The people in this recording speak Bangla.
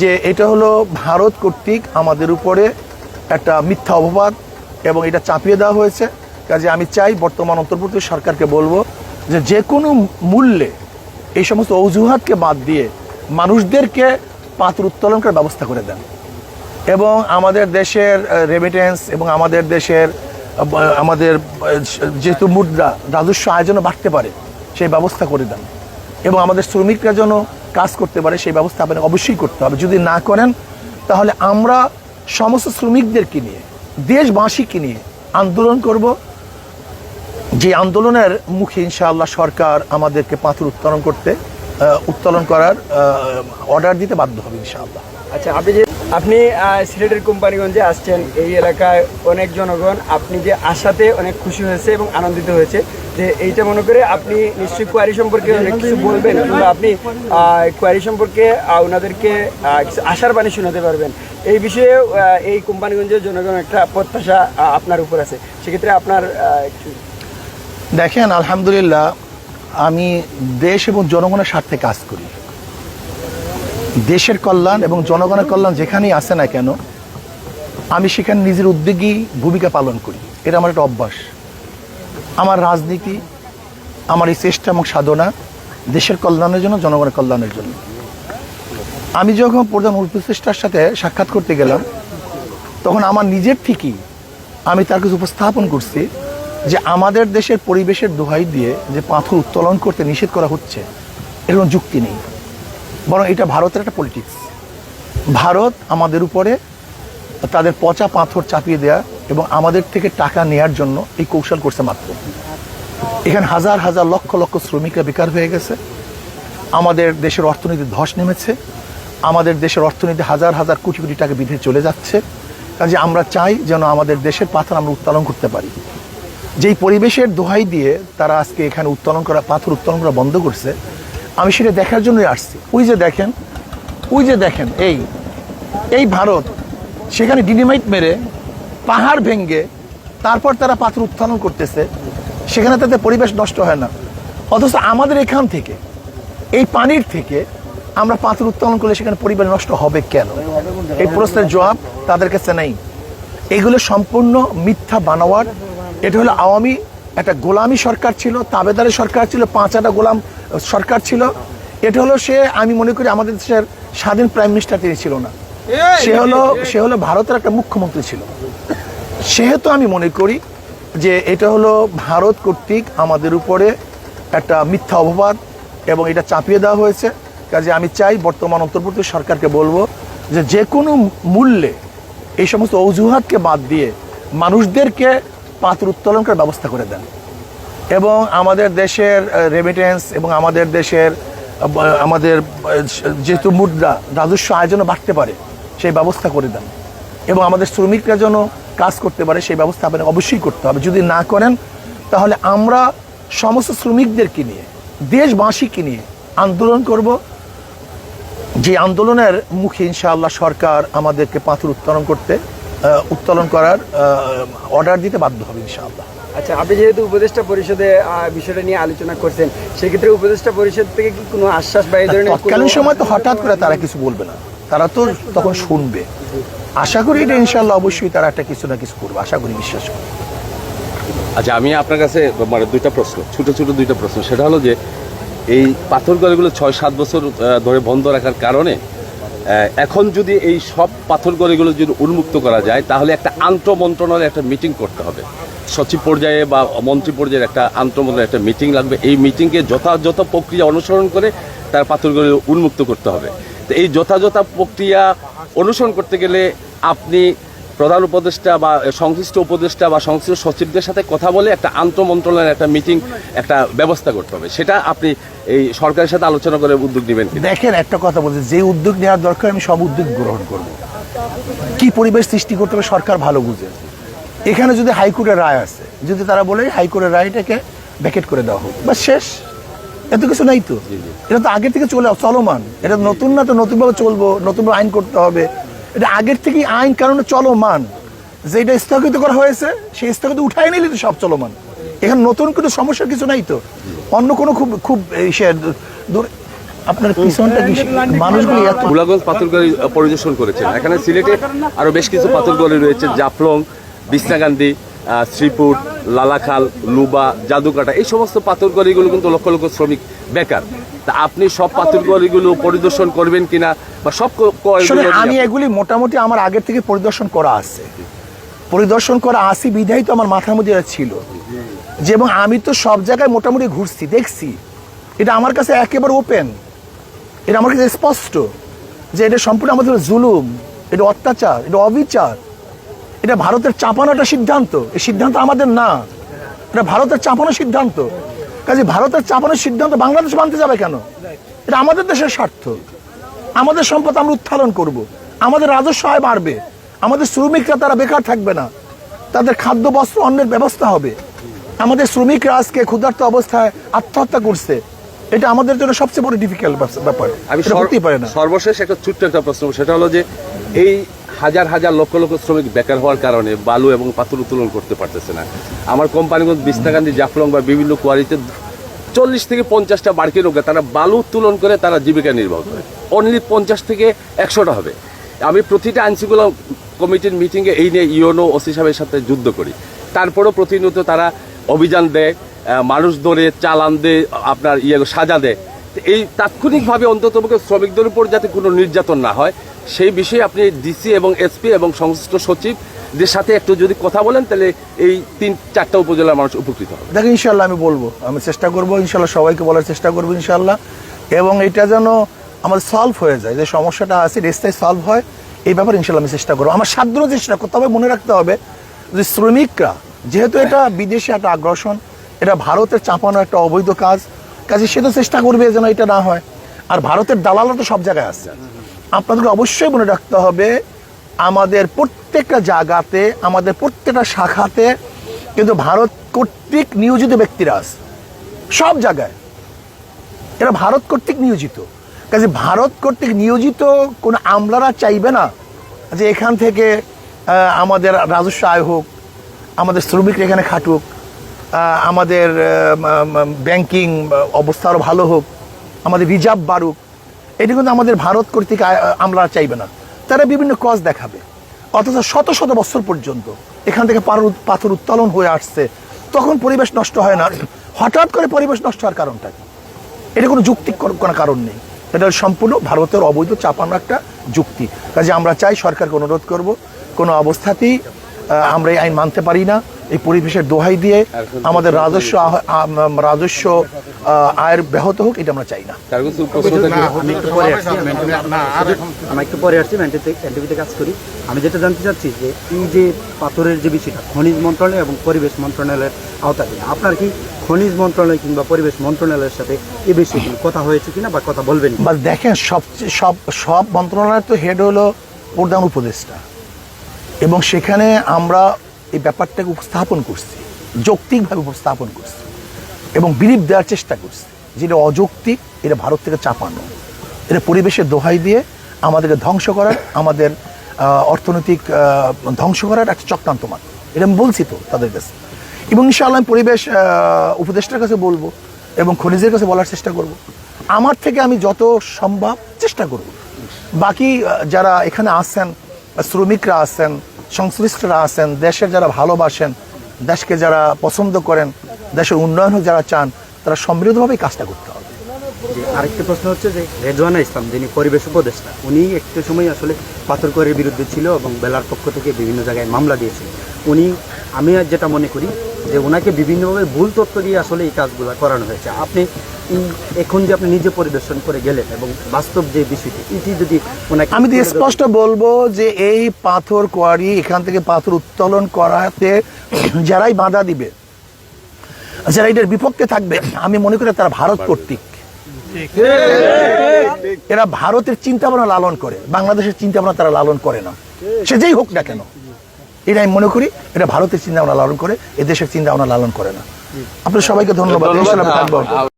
যে এটা হলো ভারত কর্তৃক আমাদের উপরে একটা মিথ্যা অপবাদ এবং এটা চাপিয়ে দেওয়া হয়েছে। কাজে আমি চাই বর্তমান অন্তর্বর্তী সরকারকে বলব যে যে কোনো মূল্যে এই সমস্ত অজুহাতকে বাদ দিয়ে মানুষদেরকে পাত্র উত্তোলন করার ব্যবস্থা করে দেন। এবং আমাদের দেশের রেমিটেন্স এবং আমাদের দেশের আমাদের যেহেতু মুদ্রা, রাজস্ব আয়োজনও বাড়তে পারে, সেই ব্যবস্থা করে দেন। এবং আমাদের শ্রমিকরা যেন কাজ করতে পারে, সেই ব্যবস্থা আপনাকে অবশ্যই করতে হবে। যদি না করেন, তাহলে আমরা সমস্ত শ্রমিকদেরকে নিয়ে, দেশবাসীকে নিয়ে আন্দোলন করব। যে আন্দোলনের মুখে ইনশাআল্লাহ সরকার আমাদেরকে পাথর উত্তোলন করতে উত্তোলন করার অর্ডার দিতে বাধ্য হবে ইনশাআল্লাহ। আচ্ছা আপনি যে, আপনি সিলেটের কোম্পানিগঞ্জে আসছেন, এই এলাকায় অনেক জনগণ আপনি যে আসাতে অনেক খুশি হয়েছে এবং আনন্দিত হয়েছে যে এইটা মনে করে আপনি নিশ্চয়ই কোয়ারি সম্পর্কে অনেক কিছু বলবেন কিংবা আপনি কোয়ারি সম্পর্কে ওনাদেরকে কিছু আশার বাণী শোনাতে পারবেন। এই বিষয়ে এই কোম্পানিগঞ্জের জনগণ একটা প্রত্যাশা আপনার উপর আছে। সেক্ষেত্রে আপনার দেখেন, আলহামদুলিল্লাহ, আমি দেশ এবং জনগণের স্বার্থে কাজ করি। দেশের কল্যাণ এবং জনগণের কল্যাণ যেখানেই আসে না কেন, আমি সেখানে নিজের উদ্যোগী ভূমিকা পালন করি। এটা আমার একটা অভ্যাস। আমার রাজনীতি, আমার এই চেষ্টা এবং সাধনা দেশের কল্যাণের জন্য, জনগণের কল্যাণের জন্য। আমি যখন প্রধান উপদেষ্টার সাথে সাক্ষাৎ করতে গেলাম, তখন আমার নিজের থেকেই আমি তার কাছে উপস্থাপন করছি যে আমাদের দেশের পরিবেশের দোহাই দিয়ে যে পাথর উত্তোলন করতে নিষেধ করা হচ্ছে, এর কোনো যুক্তি নেই। বরং এটা ভারতের একটা পলিটিক্স ভারত আমাদের উপরে তাদের পচা পাথর চাপিয়ে দেয়া এবং আমাদের থেকে টাকা নেয়ার জন্য এই কৌশল করছে মাত্র। এখানে হাজার হাজার লক্ষ লক্ষ শ্রমিকরা বেকার হয়ে গেছে। আমাদের দেশের অর্থনীতি ধস নেমেছে। আমাদের দেশের অর্থনীতি হাজার হাজার কোটি কোটি টাকা বিধে চলে যাচ্ছে। কাজে আমরা চাই যেন আমাদের দেশের পাথর আমরা উত্তোলন করতে পারি। যেই পরিবেশের দোহাই দিয়ে তারা আজকে এখানে উত্তোলন করা, পাথর উত্তোলন করা বন্ধ করছে, আমি সেটা দেখার জন্যই আসছি। ওই যে দেখেন, ওই যে দেখেন, এই এই ভারত, সেখানে ডিনিমাইট মেরে পাহাড় ভেঙ্গে তারপর তারা পাথর উত্তোলন করতেছে সেখানে তাদের পরিবেশ নষ্ট হয় না। অথচ আমাদের এখান থেকে এই পানির থেকে আমরা পাথর উত্তোলন করলে সেখানে পরিবেশ নষ্ট হবে কেন? এই প্রশ্নের জবাব তাদের কাছে নেই। এগুলো সম্পূর্ণ মিথ্যা বানাওয়ার এটা হলো আওয়ামী একটা গোলামি সরকার ছিল তাবেদারের সরকার ছিল পাঁচাটা গোলাম সরকার ছিল। এটা হলো সে আমি মনে করি আমাদের দেশের স্বাধীন প্রাইম মিনিস্টার তিনি ছিল না। সে হলো সে হলো ভারতের একটা মুখ্যমন্ত্রী ছিল। সেহেতু আমি মনে করি যে এটা হলো ভারত কর্তৃক আমাদের উপরে একটা মিথ্যা অপবাদ এবং এটা চাপিয়ে দেওয়া হয়েছে। কাজে আমি চাই বর্তমান অন্তর্বর্তী সরকারকে বলব যে যে কোনো মূল্যে এই সমস্ত অজুহাতকে বাদ দিয়ে মানুষদেরকে পাত্র উত্তোলন করার ব্যবস্থা করে দেন। এবং আমাদের দেশের রেমিটেন্স এবং আমাদের দেশের আমাদের যেহেতু মুদ্রা, রাজস্ব আয়োজনও বাড়তে পারে, সেই ব্যবস্থা করে দেন। এবং আমাদের শ্রমিকরা যেন কাজ করতে পারে সেই ব্যবস্থা আপনাকে অবশ্যই করতে হবে। যদি না করেন তাহলে আমরা সমস্ত শ্রমিকদেরকে নিয়ে দেশবাসীকে নিয়ে আন্দোলন করব। যে আন্দোলনের মুখে ইনশাআল্লাহ সরকার আমাদেরকে পাথর উত্তোলন করতে উত্তোলন করার অর্ডার দিতে বাধ্য হবে ইনশাআল্লাহ। আচ্ছা আপনি যেহেতু উপদেষ্টা পরিষদে বিষয়টা নিয়ে আলোচনা করছেন সেক্ষেত্রে উপদেষ্টা পরিষদ থেকে কি কোনো আশ্বাস বা এই ধরনের তৎকালীন সময় তো হঠাৎ করে তারা কিছু বলবে না। তারা তো তখন শুনবে। আশা করি এটা ইনশাল্লাহ অবশ্যই তারা একটা কিছু না কিছু করবে, আশা করি, বিশ্বাস করি। আচ্ছা আমি আপনার কাছে মানে দুইটা প্রশ্ন, ছোট ছোট দুইটা প্রশ্ন। সেটা হলো যে, এই পাথর গলিগুলো ছয় সাত বছর ধরে বন্ধ রাখার কারণে এখন যদি এই সব পাথর গলিগুলো যদি উন্মুক্ত করা যায়, তাহলে একটা আন্তঃ মন্ত্রণালয় একটা মিটিং করতে হবে। সচিব পর্যায়ে বা মন্ত্রী পর্যায়ে একটা আন্তঃমন্ত্রণালয় একটা মিটিং লাগবে। এই মিটিংকে যথাযথ প্রক্রিয়া অনুসরণ করে তার পাথরগুলো উন্মুক্ত করতে হবে। তো এই যথাযথ প্রক্রিয়া অনুসরণ করতে গেলে আপনি প্রধান উপদেষ্টা বা সংশ্লিষ্ট উপদেষ্টা বা সংশ্লিষ্ট সচিবদের সাথে কথা বলে একটা আন্তঃ মন্ত্রণালয়ের একটা মিটিং একটা ব্যবস্থা করতে হবে। সেটা আপনি এই সরকারের সাথে আলোচনা করে উদ্যোগ নেবেন দেখেন একটা কথা বলছি যে উদ্যোগ নেওয়ার দরকার আমি সব উদ্যোগ গ্রহণ করব। কি পরিবেশ সৃষ্টি করতে হবে সরকার ভালো বুঝে। এখানে যদি হাইকোর্টের রায় আছে যদি তারা বলে হাইকোর্টের রায়টাকে ব্যাকেট করে দেওয়া হোক বা শেষ। এত কিছু নাই তো। এটা তো আগের থেকে চলে চলমান। এটা নতুন না তো নতুনভাবে চলবো নতুনভাবে আইন করতে হবে। এটা আগের থেকেই আইন কারণে চলমান। যে এটা স্থগিত করা হয়েছে, সেই স্থগিত উঠাই নিলে তো সব চলমান। এখানে নতুন কোনো সমস্যার কিছু নাই তো? অন্য কোনো খুব খুব আপনার পিছনটা মানুষগুলি এত গোলাগঞ্জ পাথরগড়ি পরিদর্শন করেছেন। এখানে সিলেটে আরও বেশ কিছু পাথরগড়ি রয়েছে, জাফলং বিছনাকান্দি শ্রীপুর, লালাখাল, লুবা জাদুকাটা এই সমস্ত পাথরগড়িগুলো কিন্তু লক্ষ লক্ষ শ্রমিক বেকার। তা আপনি সব পাথরগড়িগুলো পরিদর্শন করবেন কিনা বা সব আমি এগুলি মোটামুটি আমার আগের থেকে পরিদর্শন করা আছে। পরিদর্শন করা আসি বিধাই তো আমার মাথার মধ্যে ছিল। যে এবং আমি তো সব জায়গায় মোটামুটি ঘুরছি দেখছি। এটা আমার কাছে একেবারে ওপেন এটা আমার কাছে স্পষ্ট যে এটা সম্পূর্ণ আমাদের জুলুম এটা অত্যাচার এটা অবিচার। এটা ভারতের চাপানো একটা সিদ্ধান্ত। এই সিদ্ধান্ত আমাদের না। এটা ভারতের চাপানো সিদ্ধান্ত। কাজে ভারতের চাপানোর সিদ্ধান্ত বাংলাদেশ মানতে যাবে কেন? এটা আমাদের দেশের স্বার্থ। আমাদের সম্পদ আমরা উত্থাপন করব। আমাদের রাজস্ব আয় বাড়বে। আমাদের শ্রমিকরা তারা বেকার থাকবে না। তাদের খাদ্য বস্ত্র অন্যের ব্যবস্থা হবে। আমাদের শ্রমিকরা আজকে ক্ষুধার্ত অবস্থায় আত্মহত্যা করছে। এটা আমাদের জন্য সবচেয়ে বড় ডিফিকাল্ট ব্যাপার। আমি হতেই পারে না। সর্বশেষ একটা ছোট্ট একটা প্রশ্ন সেটা হলো যে এই হাজার হাজার লক্ষ লক্ষ শ্রমিক বেকার হওয়ার কারণে বালু এবং পাথর উত্তোলন করতে পারতেছে না। আমার কোম্পানিগঞ্জ বিস্তাকান্দি জাফলং বা বিভিন্ন কোয়ারিতে চল্লিশ থেকে পঞ্চাশটা বাড়কি লোক তারা বালু উত্তোলন করে তারা জীবিকা নির্বাহ করে। অনলি পঞ্চাশ থেকে একশোটা হবে। আমি প্রতিটা আইনশৃঙ্খলা কমিটির মিটিংয়ে এই নিয়ে ইউনো ওসি সাহেবের সাথে যুদ্ধ করি। তারপরেও প্রতিনিয়ত তারা অভিযান দেয় মানুষ ধরে, চালান দেয়, আপনার ইয়ে সাজা দেয়। এই তাৎক্ষণিকভাবে অন্ততপক্ষে শ্রমিকদের উপর যাতে কোনো নির্যাতন না হয় সেই বিষয়ে আপনি ডিসি এবং এসপি এবং সংশ্লিষ্ট সচিবদের সাথে একটু যদি কথা বলেন, তাহলে এই তিন, চারটা উপজেলার মানুষ উপকৃত হবে। দেখো ইনশাল্লাহ আমি বলব, আমি চেষ্টা করব ইনশাল্লাহ সবাইকে বলার চেষ্টা করব ইনশাল্লাহ এবং এটা যেন আমার সলভ হয়ে যায়, যে সমস্যাটা আছে, রেস্তায় সলভ হয়, এই ব্যাপারে ইনশাল্লাহ আমি চেষ্টা করব। আমার সাধ্য চেষ্টা করতে হবে, মনে রাখতে হবে যে শ্রমিকরা, যেহেতু এটা বিদেশে একটা আগ্রাসন, এটা ভারতের চাপানো একটা অবৈধ কাজ, কাজে সে তো চেষ্টা করবে যেন এটা না হয়। আর ভারতের দালালও তো সব জায়গায় আছে। আপনাদেরকে অবশ্যই মনে রাখতে হবে, আমাদের প্রত্যেকটা জায়গাতে, আমাদের প্রত্যেকটা শাখাতে কিন্তু ভারত কর্তৃক নিয়োজিত ব্যক্তিরা আছে। সব জায়গায়। এরা ভারত কর্তৃক নিয়োজিত? কাজে ভারত কর্তৃক নিয়োজিত কোনো আমলারা চাইবে না যে এখান থেকে আমাদের রাজস্ব আয় হোক, আমাদের শ্রমিকরা এখানে খাটুক আমাদের ব্যাংকিং অবস্থা আরও ভালো হোক, আমাদের রিজার্ভ বাড়ুক। এটা কিন্তু আমাদের ভারত কর্তৃক আমলারা চাইবে না। তারা বিভিন্ন কজ দেখাবে। অথচ শত শত বছর পর্যন্ত এখান থেকে পাথর উত্তোলন হয়ে আসছে। তখন পরিবেশ নষ্ট হয় না। হঠাৎ করে পরিবেশ নষ্ট হওয়ার কারণটা কি? এটা কোনো যুক্তি কোনো কারণ নেই। এটা সম্পূর্ণ ভারতের অবৈধ চাপানো একটা যুক্তি। কাজে আমরা চাই সরকারকে অনুরোধ করব, কোনো অবস্থাতেই আমরা এই আইন মানতে পারি না। এই পরিবেশের দোহাই দিয়ে আমাদের রাজস্ব রাজস্ব আয়ের ব্যাহত হোক এটা আমরা চাই না। তার কিছু প্রশ্ন থাকলে আমি একটু পরে আসছি এনটিভিতে কাজ করি। আমি যেটা জানতে চাচ্ছি যে এই যে পাথরের যে বিষয়টা খনিজ মন্ত্রণালয় এবং পরিবেশ মন্ত্রণালয়ের আওতাধীন আপনার কি খনিজ মন্ত্রণালয় কিংবা পরিবেশ মন্ত্রণালয়ের সাথে এ বিষয়ে কথা হয়েছে কিনা বা কথা বলবেন বা দেখেন সবচেয়ে সব সব মন্ত্রণালয়ের তো হেড হলো প্রধান উপদেষ্টা। এবং সেখানে আমরা এই ব্যাপারটাকে উপস্থাপন করছি, যৌক্তিকভাবে উপস্থাপন করছি এবং বিলিপ দেওয়ার চেষ্টা করছি যেটা অযৌক্তিক, এটা ভারত থেকে চাপানো। এটা পরিবেশের দোহাই দিয়ে আমাদেরকে ধ্বংস করার, আমাদের অর্থনৈতিক ধ্বংস করার একটা চক্রান্ত মাত্র। এটা আমি বলছি তো তাদের কাছে। এবং ইনশাআল্লাহ আমি পরিবেশ উপদেষ্টার কাছে বলব এবং খনিজের কাছে বলার চেষ্টা করব। আমার থেকে আমি যত সম্ভব চেষ্টা করব। বাকি যারা এখানে আসেন শ্রমিকরা আছেন, সংশ্লিষ্টরা আছেন, দেশের যারা ভালোবাসেন, দেশকে যারা পছন্দ করেন, দেশের উন্নয়ন হোক যারা চান, তারা সমৃদ্ধভাবেই কাজটা করতে হবে। আরেকটি প্রশ্ন হচ্ছে যে রেজওয়ানা ইসলাম, যিনি পরিবেশ উপদেষ্টা, উনি একটু সময় আসলে পাথরকরের বিরুদ্ধে ছিল এবং বেলার পক্ষ থেকে বিভিন্ন জায়গায় মামলা দিয়েছিল। উনি, আমি যেটা মনে করি যে ওনাকে বিভিন্নভাবে ভুল তথ্য দিয়ে আসলে এই কাজগুলো করানো হয়েছে। আপনি এখন যে আপনি নিজে পরিদর্শন করে গেলেন এবং বাস্তব যে বিষয়টি এটি যদি ওনাকে আমি স্পষ্ট বলব যে এই পাথর কোয়ারি এখান থেকে পাথর উত্তোলন করাতে যারাই বাধা দিবে যারা এটার বিপক্ষে থাকবে আমি মনে করি তারা ভারত কর্তৃক। এরা ভারতের চিন্তা ভাবনা লালন করে বাংলাদেশের চিন্তা ভাবনা তারা লালন করে না। সে যেই হোক না কেন। এটা আমি মনে করি এটা ভারতের চিন্তা ভাবনা লালন করে এদেশের দেশের চিন্তা ভাবনা লালন করে না। আপনার সবাইকে ধন্যবাদ